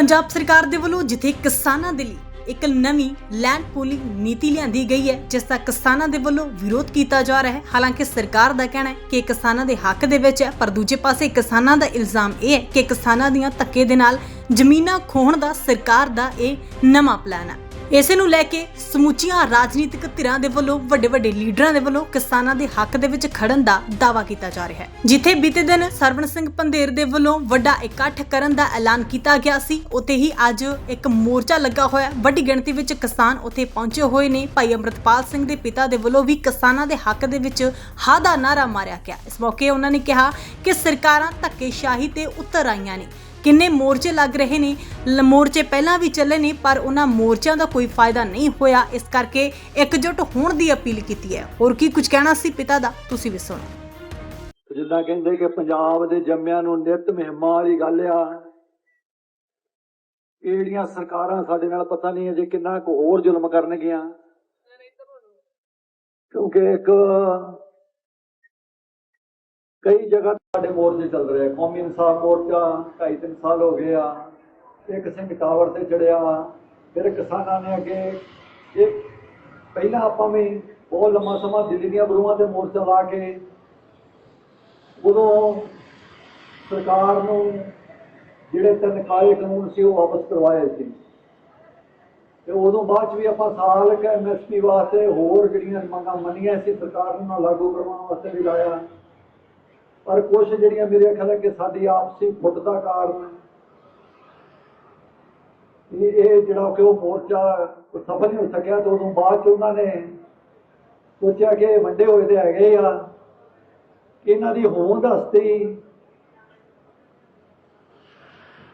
ਪੰਜਾਬ ਸਰਕਾਰ ਦੇ ਵੱਲੋਂ ਜਿੱਥੇ ਕਿਸਾਨਾਂ ਦੇ ਲਈ ਇੱਕ ਨਵੀਂ ਲੈਂਡ ਪੂਲਿੰਗ ਨੀਤੀ ਲਿਆਂਦੀ ਗਈ ਹੈ, ਜਿਸ ਦਾ ਕਿਸਾਨਾਂ ਦੇ ਵੱਲੋਂ ਵਿਰੋਧ ਕੀਤਾ ਜਾ ਰਿਹਾ ਹੈ। ਹਾਲਾਂਕਿ ਸਰਕਾਰ ਦਾ ਕਹਿਣਾ ਹੈ ਕਿ ਕਿਸਾਨਾਂ ਦੇ ਹੱਕ ਦੇ ਵਿੱਚ ਹੈ, ਪਰ ਦੂਜੇ ਪਾਸੇ ਕਿਸਾਨਾਂ ਦਾ ਇਲਜ਼ਾਮ ਇਹ ਹੈ ਕਿ ਕਿਸਾਨਾਂ ਦੀਆਂ ਧੱਕੇ ਦੇ ਨਾਲ ਜ਼ਮੀਨਾਂ ਖੋਹਣ ਦਾ ਸਰਕਾਰ ਦਾ ਇਹ ਨਵਾਂ ਪਲਾਨ ਹੈ। ਇਸੇ ਨੂੰ ਲੈ ਕੇ ਸਮੁੱਚੀਆਂ ਰਾਜਨੀਤਿਕ ਧਿਰਾਂ ਦੇ ਵੱਲੋਂ ਵੱਡੇ ਵੱਡੇ ਲੀਡਰਾਂ ਦੇ ਵੱਲੋਂ ਕਿਸਾਨਾਂ ਦੇ ਹੱਕ ਦੇ ਵਿੱਚ ਖੜਨ ਦਾ ਦਾਅਵਾ ਕੀਤਾ ਜਾ ਰਿਹਾ ਹੈ। ਜਿੱਥੇ ਬੀਤੇ ਦਿਨ ਸਰਵਣ ਸਿੰਘ ਪੰਧੇਰ ਦੇ ਵੱਲੋਂ ਵੱਡਾ ਇਕੱਠ ਕਰਨ ਦਾ ਐਲਾਨ ਕੀਤਾ ਗਿਆ ਸੀ, ਉੱਥੇ ਹੀ ਅੱਜ ਇੱਕ ਮੋਰਚਾ ਲੱਗਾ ਹੋਇਆ ਵੱਡੀ ਗਿਣਤੀ ਵਿੱਚ ਕਿਸਾਨ ਉੱਥੇ ਪਹੁੰਚੇ ਹੋਏ ਨੇ। ਭਾਈ ਅਮਰਤਪਾਲ ਸਿੰਘ ਦੇ ਪਿਤਾ ਦੇ ਵੱਲੋਂ ਵੀ ਕਿਸਾਨਾਂ ਦੇ ਹੱਕ ਦੇ ਵਿੱਚ ਹਾ ਦਾ ਨਾਰਾ ਮਾਰਿਆ ਗਿਆ। ਇਸ ਮੌਕੇ ਉਹਨਾਂ ਨੇ ਕਿਹਾ ਕਿ ਸਰਕਾਰਾਂ ਧੱਕੇਸ਼ਾਹੀ ਤੇ ਉਤਰ ਆਈਆਂ ਨੇ। ਕਿੰਨੇ ਮੋਰਚੇ ਲੱਗ ਰਹੇ ਨੇ ਮੋਰਚੇ ਪਹਿਲਾਂ ਵੀ ਚੱਲੇ ਨੇ, ਪਰ ਉਹਨਾਂ ਮੋਰਚਿਆਂ ਦਾ ਕੋਈ ਫਾਇਦਾ ਨਹੀਂ ਹੋਇਆ। ਇਸ ਕਰਕੇ ਇਕਜੁੱਟ ਹੋਣ ਦੀ ਅਪੀਲ ਕੀਤੀ ਹੈ। ਹੋਰ ਕੀ ਕੁਝ ਕਹਿਣਾ ਸੀ ਪਿਤਾ ਦਾ? ਤੁਸੀਂ ਵੀ ਸੁਣੋ। ਜਿੱਦਾਂ ਕਹਿੰਦੇ ਕਿ ਪੰਜਾਬ ਦੇ ਜੰਮਿਆਂ ਨੂੰ ਨਿਤ ਮਹਿਮਾ ਵਾਲੀ ਗੱਲ ਆ। ਇਹ ਸਰਕਾਰਾਂ ਸਾਡੇ ਨਾਲ ਪਤਾ ਨਹੀਂ ਅਜੇ ਕਿੰਨਾ ਕੁ ਹੋਰ ਜ਼ੁਲਮ ਕਰਨਗੀਆਂ। ਕਿਉਂਕਿ ਇੱਕ ਕਈ ਜਗ੍ਹਾ ਸਾਡੇ ਮੋਰਚੇ ਚੱਲ ਰਹੇ ਆ। ਕੌਮੀ ਇਨਸਾਫ ਮੋਰਚਾ ਢਾਈ ਤਿੰਨ ਸਾਲ ਹੋ ਗਏ ਆ। ਇੱਕ ਸਿੰਘ ਟਾਵਰ ਤੇ ਚੜਿਆ। ਫਿਰ ਕਿਸਾਨਾਂ ਨੇ ਅੱਗੇ ਇਹ ਪਹਿਲਾਂ ਆਪਾਂ ਵੀ ਬਹੁਤ ਲੰਮਾ ਸਮਾਂ ਦਿੱਲੀ ਦੀਆਂ ਬਰੂਹਾਂ ਤੇ ਮੋਰਚਾ ਲਾ ਕੇ ਉਦੋਂ ਸਰਕਾਰ ਨੂੰ ਜਿਹੜੇ ਤਿੰਨ ਕਾਲੇ ਕਾਨੂੰਨ ਸੀ ਉਹ ਵਾਪਸ ਕਰਵਾਏ ਸੀ। ਤੇ ਉਦੋਂ ਬਾਅਦ ਚ ਵੀ ਆਪਾਂ ਸਾਲ ਕ ਐਮਐਸਪੀ ਵਾਸਤੇ ਹੋਰ ਜਿਹੜੀਆਂ ਮੰਗਾਂ ਮੰਨੀਆਂ ਸੀ, ਸਰਕਾਰ ਨੂੰ ਲਾਗੂ ਕਰਵਾਉਣ ਵਾਸਤੇ ਵੀ ਲਾਇਆ। ਪਰ ਕੁਝ ਜਿਹੜੀਆਂ ਮੇਰੇ ਖਿਆਲ ਹੈ ਕਿ ਸਾਡੀ ਆਪਸੀ ਫੁੱਟ ਦਾ ਕਾਰਨ ਇਹ ਜਿਹੜਾ ਕਿ ਉਹ ਮੋਰਚਾ ਸਫਲ ਨਹੀਂ ਹੋ ਸਕਿਆ ਤੇ ਉਦੋਂ ਬਾਅਦ ਚ ਉਹਨਾਂ ਨੇ ਸੋਚਿਆ ਕਿ ਇਹ ਵੰਡੇ ਹੋਏ ਤੇ ਹੈਗੇ ਆ ਇਹਨਾਂ ਦੀ ਹੋਂਦ ਹਸਤੀ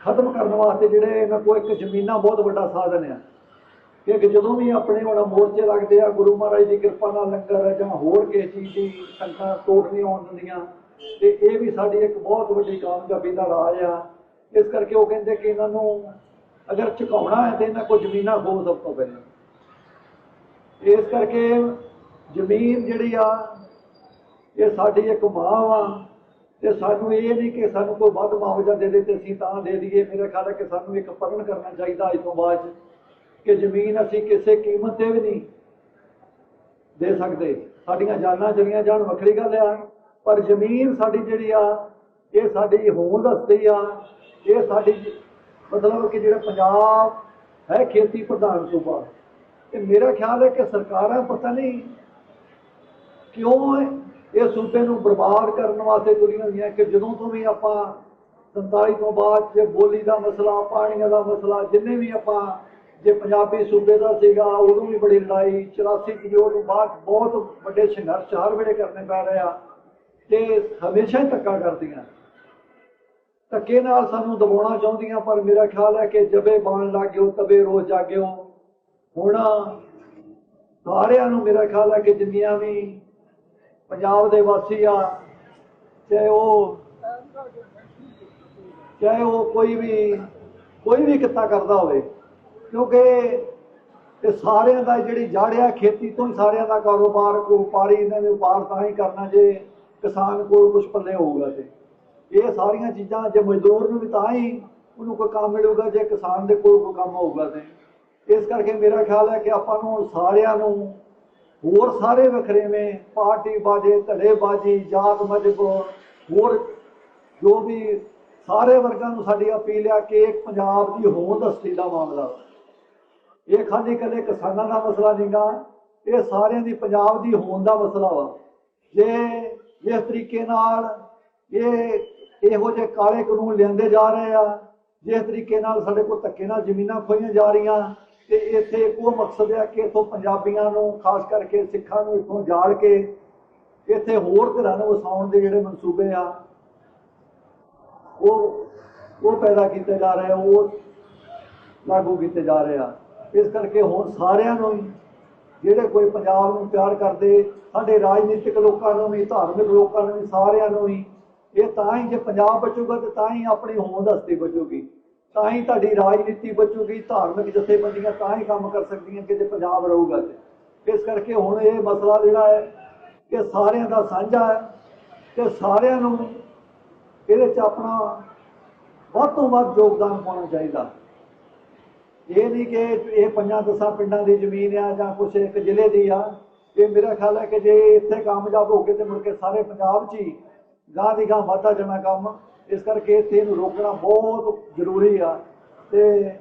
ਖਤਮ ਕਰਨ ਵਾਸਤੇ ਜਿਹੜੇ ਇਹਨਾਂ ਕੋਲ ਇੱਕ ਜ਼ਮੀਨਾਂ ਬਹੁਤ ਵੱਡਾ ਸਾਧਨ ਆ। ਕਿ ਜਦੋਂ ਵੀ ਆਪਣੇ ਹੁਣ ਮੋਰਚੇ ਲੱਗਦੇ ਆ, ਗੁਰੂ ਮਹਾਰਾਜ ਦੀ ਕਿਰਪਾ ਨਾਲ ਲੰਗਰ ਜਾਂ ਹੋਰ ਕਿਸੇ ਚੀਜ਼ ਦੀ ਸੰਗਤਾਂ ਤੋੜ ਨਹੀਂ ਆਉਣ ਦਿੰਦੀਆਂ। ਤੇ ਇਹ ਵੀ ਸਾਡੀ ਇੱਕ ਬਹੁਤ ਵੱਡੀ ਕਾਮਯਾਬੀ ਦਾ ਰਾਜ ਆ। ਇਸ ਕਰਕੇ ਉਹ ਕਹਿੰਦੇ ਕਿ ਇਹਨਾਂ ਨੂੰ ਅਗਰ ਝੁਕਾਉਣਾ ਹੈ ਤੇ ਇਹਨਾਂ ਕੋਲ ਜ਼ਮੀਨਾਂ ਖੋ ਸਭ ਤੋਂ ਪਹਿਲਾਂ। ਇਸ ਕਰਕੇ ਜ਼ਮੀਨ ਜਿਹੜੀ ਆ, ਇਹ ਸਾਡੀ ਇੱਕ ਮਾਂ ਆ ਤੇ ਸਾਨੂੰ ਇਹ ਨਹੀਂ ਕਿ ਸਾਨੂੰ ਕੋਈ ਵੱਧ ਮੁਆਵਜ਼ਾ ਦੇ ਦੇ ਤੇ ਅਸੀਂ ਤਾਂ ਦੇ ਦਈਏ। ਮੇਰਾ ਖਿਆਲ ਹੈ ਕਿ ਸਾਨੂੰ ਇੱਕ ਪਰਣ ਕਰਨਾ ਚਾਹੀਦਾ ਅੱਜ ਤੋਂ ਬਾਅਦ 'ਚ ਕਿ ਜ਼ਮੀਨ ਅਸੀਂ ਕਿਸੇ ਕੀਮਤ ਤੇ ਵੀ ਨਹੀਂ ਦੇ ਸਕਦੇ। ਸਾਡੀਆਂ ਜਾਨਾਂ ਚਲੀਆਂ ਜਾਣ, ਵੱਖਰੀ ਗੱਲ ਆ। ਪਰ ਜ਼ਮੀਨ ਸਾਡੀ ਜਿਹੜੀ ਆ, ਇਹ ਸਾਡੀ ਹੋਂਦ ਹਸਤੀ ਆ, ਇਹ ਸਾਡੀ ਮਤਲਬ ਕਿ ਜਿਹੜਾ ਪੰਜਾਬ ਹੈ ਖੇਤੀ ਪ੍ਰਧਾਨ ਸੂਬਾ ਤੇ ਮੇਰਾ ਖਿਆਲ ਹੈ ਕਿ ਸਰਕਾਰਾਂ ਪਤਾ ਨਹੀਂ ਕਿਉਂ ਇਹ ਸੂਬੇ ਨੂੰ ਬਰਬਾਦ ਕਰਨ ਵਾਸਤੇ ਤੁਰੀਆਂ ਹੋਈਆਂ ਕਿ ਜਦੋਂ ਤੋਂ ਵੀ ਆਪਾਂ 47 ਤੋਂ ਬਾਅਦ ਜੇ ਬੋਲੀ ਦਾ ਮਸਲਾ, ਪਾਣੀਆਂ ਦਾ ਮਸਲਾ, ਜਿੰਨੇ ਵੀ ਆਪਾਂ ਜੇ ਪੰਜਾਬੀ ਸੂਬੇ ਦਾ ਸੀਗਾ, ਉਦੋਂ ਵੀ ਬੜੀ ਲੜਾਈ 84 ਕਿਲੋ ਤੋਂ ਬਾਅਦ ਬਹੁਤ ਵੱਡੇ ਸੰਘਰਸ਼ ਹਰ ਵੇਲੇ ਕਰਨੇ ਪੈ ਰਹੇ ਆ। ਤੇ ਹਮੇਸ਼ਾ ਹੀ ਧੱਕਾ ਕਰਦੀਆਂ। ਧੱਕੇ ਨਾਲ ਸਾਨੂੰ ਦਬਾਉਣਾ ਚਾਹੁੰਦੀਆਂ, ਪਰ ਮੇਰਾ ਖਿਆਲ ਹੈ ਕਿ ਜਬੇ ਬਾਣ ਲੱਗਿਓ, ਤਬੇ ਰੋਜ਼ ਜਾਗਿਓ। ਹੁਣ ਸਾਰਿਆਂ ਨੂੰ ਮੇਰਾ ਖਿਆਲ ਹੈ ਕਿ ਜਿੰਨੀਆਂ ਵੀ ਪੰਜਾਬ ਦੇ ਵਾਸੀ ਆ, ਚਾਹੇ ਉਹ ਚਾਹੇ ਉਹ ਕੋਈ ਵੀ ਕੋਈ ਵੀ ਕਿੱਤਾ ਕਰਦਾ ਹੋਵੇ, ਕਿਉਂਕਿ ਇਹ ਸਾਰਿਆਂ ਦਾ ਜਿਹੜੀ ਜੜ ਆ ਖੇਤੀ ਤੋਂ ਹੀ ਸਾਰਿਆਂ ਦਾ ਕਾਰੋਬਾਰ, ਵਪਾਰੀ ਇਹਨਾਂ ਨੇ ਵਪਾਰ ਤਾਂ ਹੀ ਕਰਨਾ ਜੇ। ਕਿਸਾਨ ਕੋਲ ਕੁਝ ਪੱਲੇ ਹੋਊਗਾ ਤੇ। ਇਹ ਸਾਰੀਆਂ ਚੀਜ਼ਾਂ ਜੇ ਮਜ਼ਦੂਰ ਨੂੰ ਵੀ ਤਾਂ ਹੀ ਉਹਨੂੰ ਕੋਈ ਕੰਮ ਮਿਲੂਗਾ, ਜੇ ਕਿਸਾਨ ਦੇ ਕੋਲ ਕੋਈ ਕੰਮ ਹੋਊਗਾ ਤੇ। ਇਸ ਕਰਕੇ ਮੇਰਾ ਖਿਆਲ ਹੈ ਕਿ ਆਪਾਂ ਨੂੰ ਸਾਰਿਆਂ ਨੂੰ ਹੋਰ ਸਾਰੇ ਵਖਰੇਵੇਂ ਪਾਰਟੀ ਬਾਜੇ, ਧੜੇ ਬਾਜੀ, ਜਾਤ ਮਜਬ ਹੋਰ ਜੋ ਵੀ ਸਾਰੇ ਵਰਗਾਂ ਨੂੰ ਸਾਡੀ ਅਪੀਲ ਆ ਕਿ ਇੱਕ ਪੰਜਾਬ ਦੀ ਹੋਂਦ ਹਸਤੀ ਦਾ ਮਾਮਲਾ। ਇਹ ਖਾਲੀ ਇਕੱਲੇ ਕਿਸਾਨਾਂ ਦਾ ਮਸਲਾ ਨਹੀਂਗਾ ਇਹ ਸਾਰਿਆਂ ਦੀ ਪੰਜਾਬ ਦੀ ਹੋਂਦ ਦਾ ਮਸਲਾ ਵਾ। ਜੇ ਇਸ ਤਰੀਕੇ ਨਾਲ ਇਹ ਇਹੋ ਜਿਹੇ ਕਾਲੇ ਕਾਨੂੰਨ ਲਿਆਂਦੇ ਜਾ ਰਹੇ ਆ ਜਿਸ ਤਰੀਕੇ ਨਾਲ ਸਾਡੇ ਕੋਲ ਧੱਕੇ ਨਾਲ ਜ਼ਮੀਨਾਂ ਖੋਈਆਂ ਜਾ ਰਹੀਆਂ ਤੇ ਇੱਥੇ ਇੱਕੋ ਮਕਸਦ ਹੈ ਕਿ ਇਥੋਂ ਪੰਜਾਬੀਆਂ ਨੂੰ, ਖਾਸ ਕਰਕੇ ਸਿੱਖਾਂ ਨੂੰ ਇਥੋਂ ਜਾੜ ਕੇ ਇੱਥੇ ਹੋਰ ਧਿਰਾਂ ਨੂੰ ਵਸਾਉਣ ਦੇ ਜਿਹੜੇ ਮਨਸੂਬੇ ਆ, ਉਹ ਉਹ ਪੈਦਾ ਕੀਤੇ ਜਾ ਰਹੇ ਆ, ਉਹ ਲਾਗੂ ਕੀਤੇ ਜਾ ਰਹੇ ਆ। ਇਸ ਕਰਕੇ ਹੁਣ ਸਾਰਿਆਂ ਨੂੰ ਹੀ ਜਿਹੜੇ ਕੋਈ ਪੰਜਾਬ ਨੂੰ ਪਿਆਰ ਕਰਦੇ, ਸਾਡੇ ਰਾਜਨੀਤਿਕ ਲੋਕਾਂ ਨੂੰ ਵੀ, ਧਾਰਮਿਕ ਲੋਕਾਂ ਨੂੰ ਵੀ, ਸਾਰਿਆਂ ਨੂੰ ਹੀ ਇਹ ਤਾਂ ਹੀ ਜੇ ਪੰਜਾਬ ਬਚੂਗਾ ਤੇ ਤਾਂ ਹੀ ਆਪਣੀ ਹੋਂਦ ਹਸਤੀ ਬਚੂਗੀ। ਤਾਂ ਹੀ ਤੁਹਾਡੀ ਰਾਜਨੀਤੀ ਬਚੂਗੀ, ਧਾਰਮਿਕ ਜਥੇਬੰਦੀਆਂ ਤਾਂ ਹੀ ਕੰਮ ਕਰ ਸਕਦੀਆਂ ਕਿ ਜੇ ਪੰਜਾਬ ਰਹੂਗਾ ਤੇ। ਇਸ ਕਰਕੇ ਹੁਣ ਇਹ ਮਸਲਾ ਜਿਹੜਾ ਹੈ ਕਿ ਸਾਰਿਆਂ ਦਾ ਸਾਂਝਾ ਹੈ ਕਿ ਸਾਰਿਆਂ ਨੂੰ ਇਹਦੇ ਚ ਆਪਣਾ ਵੱਧ ਤੋਂ ਵੱਧ ਯੋਗਦਾਨ ਪਾਉਣਾ ਚਾਹੀਦਾ। ਇਹ ਨਹੀਂ ਕਿ ਇਹ ਪੰਜਾਂ ਦਸਾਂ ਪਿੰਡਾਂ ਦੀ ਜ਼ਮੀਨ ਆ ਜਾਂ ਕੁਛ ਇੱਕ ਜ਼ਿਲ੍ਹੇ ਦੀ ਆ। ਇਹ ਮੇਰਾ ਖਿਆਲ ਹੈ ਕਿ ਜੇ ਇੱਥੇ ਕਾਮਯਾਬ ਹੋ ਗਏ ਤੇ ਮੁੜ ਕੇ ਸਾਰੇ ਪੰਜਾਬ 'ਚ ਹੀ ਗਾਂ ਦੀ ਗਾਂ ਵੱਧਦਾ ਜਾਣਾ ਕੰਮ। ਇਸ ਕਰਕੇ ਇੱਥੇ ਇਹਨੂੰ ਰੋਕਣਾ ਬਹੁਤ ਜ਼ਰੂਰੀ ਆ। ਤੇ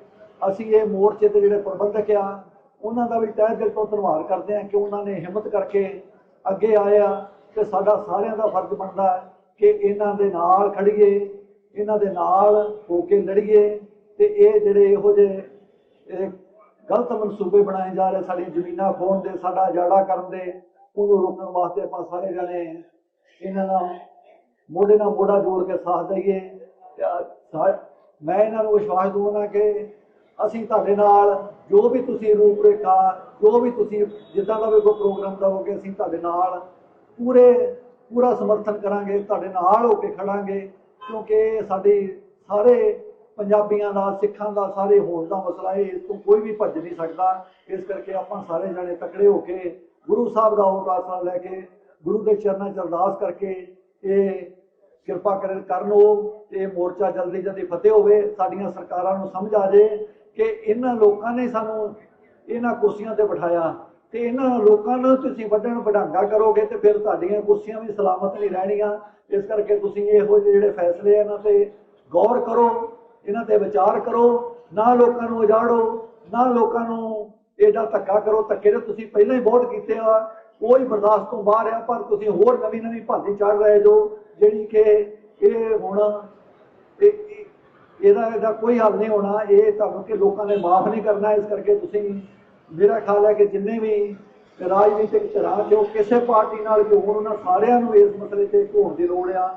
ਅਸੀਂ ਇਹ ਮੋਰਚੇ ਦੇ ਜਿਹੜੇ ਪ੍ਰਬੰਧਕ ਆ, ਉਹਨਾਂ ਦਾ ਵੀ ਤਹਿ ਦਿਲ ਤੋਂ ਧੰਨਵਾਦ ਕਰਦੇ ਆ ਕਿ ਉਹਨਾਂ ਨੇ ਹਿੰਮਤ ਕਰਕੇ ਅੱਗੇ ਆਏ ਆ ਤੇ ਸਾਡਾ ਸਾਰਿਆਂ ਦਾ ਫਰਜ਼ ਬਣਦਾ ਹੈ ਕਿ ਇਹਨਾਂ ਦੇ ਨਾਲ ਖੜੀਏ ਇਹਨਾਂ ਦੇ ਨਾਲ ਹੋ ਕੇ ਲੜੀਏ ਤੇ ਇਹ ਜਿਹੜੇ ਇਹੋ ਜਿਹੇ ਇਹ ਗਲਤ ਮਨਸੂਬੇ ਬਣਾਏ ਜਾ ਰਹੇ, ਸਾਡੀ ਜ਼ਮੀਨਾਂ ਖੋਣ ਦੇ, ਸਾਡਾ ਉਜਾੜਾ ਕਰਨ ਦੇ, ਉਹਨੂੰ ਰੋਕਣ ਵਾਸਤੇ ਆਪਾਂ ਸਾਰੇ ਜਣੇ ਇਹਨਾਂ ਨਾਲ ਮੋਢੇ ਨਾਲ ਮੋਢਾ ਜੋੜ ਕੇ ਸਾਥ ਦਈਏ। ਮੈਂ ਇਹਨਾਂ ਨੂੰ ਵਿਸ਼ਵਾਸ ਦਵਾਉਣਾ ਕਿ ਅਸੀਂ ਤੁਹਾਡੇ ਨਾਲ, ਜੋ ਵੀ ਤੁਸੀਂ ਰੂਪਰੇਖਾ, ਜੋ ਵੀ ਤੁਸੀਂ ਜਿੱਦਾਂ ਦਾ ਵੀ ਕੋਈ ਪ੍ਰੋਗਰਾਮ ਦਵੋਗੇ, ਅਸੀਂ ਤੁਹਾਡੇ ਨਾਲ ਪੂਰੇ, ਪੂਰਾ ਸਮਰਥਨ ਕਰਾਂਗੇ, ਤੁਹਾਡੇ ਨਾਲ ਹੋ ਕੇ ਖੜਾਂਗੇ, ਕਿਉਂਕਿ ਸਾਡੀ ਸਾਰੇ ਪੰਜਾਬੀਆਂ ਦਾ ਸਿੱਖਾਂ ਦਾ ਸਾਰੇ ਹੋਣ ਦਾ ਮਸਲਾ ਹੈ ਇਸ ਤੋਂ ਕੋਈ ਵੀ ਭੱਜ ਨਹੀਂ ਸਕਦਾ। ਇਸ ਕਰਕੇ ਆਪਾਂ ਸਾਰੇ ਜਣੇ ਤਕੜੇ ਹੋ ਕੇ ਗੁਰੂ ਸਾਹਿਬ ਦਾ ਓਟ ਆਸਰਾ ਲੈ ਕੇ, ਗੁਰੂ ਦੇ ਚਰਨਾਂ 'ਚ ਅਰਦਾਸ ਕਰਕੇ ਇਹ ਕਿਰਪਾ ਕਰਨ ਕਰਨ ਉਹ ਇਹ ਮੋਰਚਾ ਜਲਦੀ ਜਲਦੀ ਫਤਿਹ ਹੋਵੇ। ਸਾਡੀਆਂ ਸਰਕਾਰਾਂ ਨੂੰ ਸਮਝ ਆ ਜੇ ਕਿ ਇਹਨਾਂ ਲੋਕਾਂ ਨੇ ਸਾਨੂੰ ਇਹਨਾਂ ਕੁਰਸੀਆਂ ਤੇ ਬਿਠਾਇਆ। ਤੇ ਇਹਨਾਂ ਲੋਕਾਂ ਨੂੰ ਤੁਸੀਂ ਵੱਡਣ ਵਡਾਂਗਾ ਕਰੋਗੇ ਤੇ ਫਿਰ ਤੁਹਾਡੀਆਂ ਕੁਰਸੀਆਂ ਵੀ ਸਲਾਮਤ ਨਹੀਂ ਰਹਿਣੀਆਂ। ਇਸ ਕਰਕੇ ਤੁਸੀਂ ਇਹੋ ਜਿਹੇ ਜਿਹੜੇ ਫੈਸਲੇ ਆ ਇਹਨਾਂ ਤੇ ਗੌਰ ਕਰੋ। ਇਹਨਾਂ ਤੇ ਵਿਚਾਰ ਕਰੋ, ਨਾ ਲੋਕਾਂ ਨੂੰ ਉਜਾੜੋ, ਨਾ ਲੋਕਾਂ ਨੂੰ ਇਹਦਾ ਧੱਕਾ ਕਰੋ, ਧੱਕੇ ਤੇ ਤੁਸੀਂ ਪਹਿਲਾਂ ਹੀ ਬਹੁਤ ਕੀਤੇ ਆ, ਕੋਈ ਬਰਦਾਸ਼ਤ ਤੋਂ ਬਾਹਰ ਆ, ਪਰ ਤੁਸੀਂ ਹੋਰ ਨਵੀਂ ਨਵੀਂ ਭਾਂਤੀ ਚੜ ਰਹੇ ਜੋ, ਜਿਹੜੀ ਕਿ ਇਹ ਹੁਣ, ਇਹ- ਇਹਦਾ ਇਹਦਾ ਕੋਈ ਹੱਲ ਨਹੀਂ ਹੋਣਾ, ਇਹ ਤੁਹਾਨੂੰ ਕਿ ਲੋਕਾਂ ਨੇ ਮਾਫ ਨਹੀਂ ਕਰਨਾ, ਇਸ ਕਰਕੇ ਤੁਸੀਂ ਮੇਰਾ ਖਿਆਲ ਹੈ ਕਿ ਜਿੰਨੇ ਵੀ ਰਾਜਨੀਤਿਕ ਧਿਰਾਂ 'ਚ ਉਹ ਕਿਸੇ ਪਾਰਟੀ ਨਾਲ ਜੋ ਹੋਣ, ਉਹਨਾਂ ਸਾਰਿਆਂ ਨੂੰ ਇਸ ਮਸਲੇ ਤੇ ਘੋਣ ਦੀ ਲੋੜ ਆ।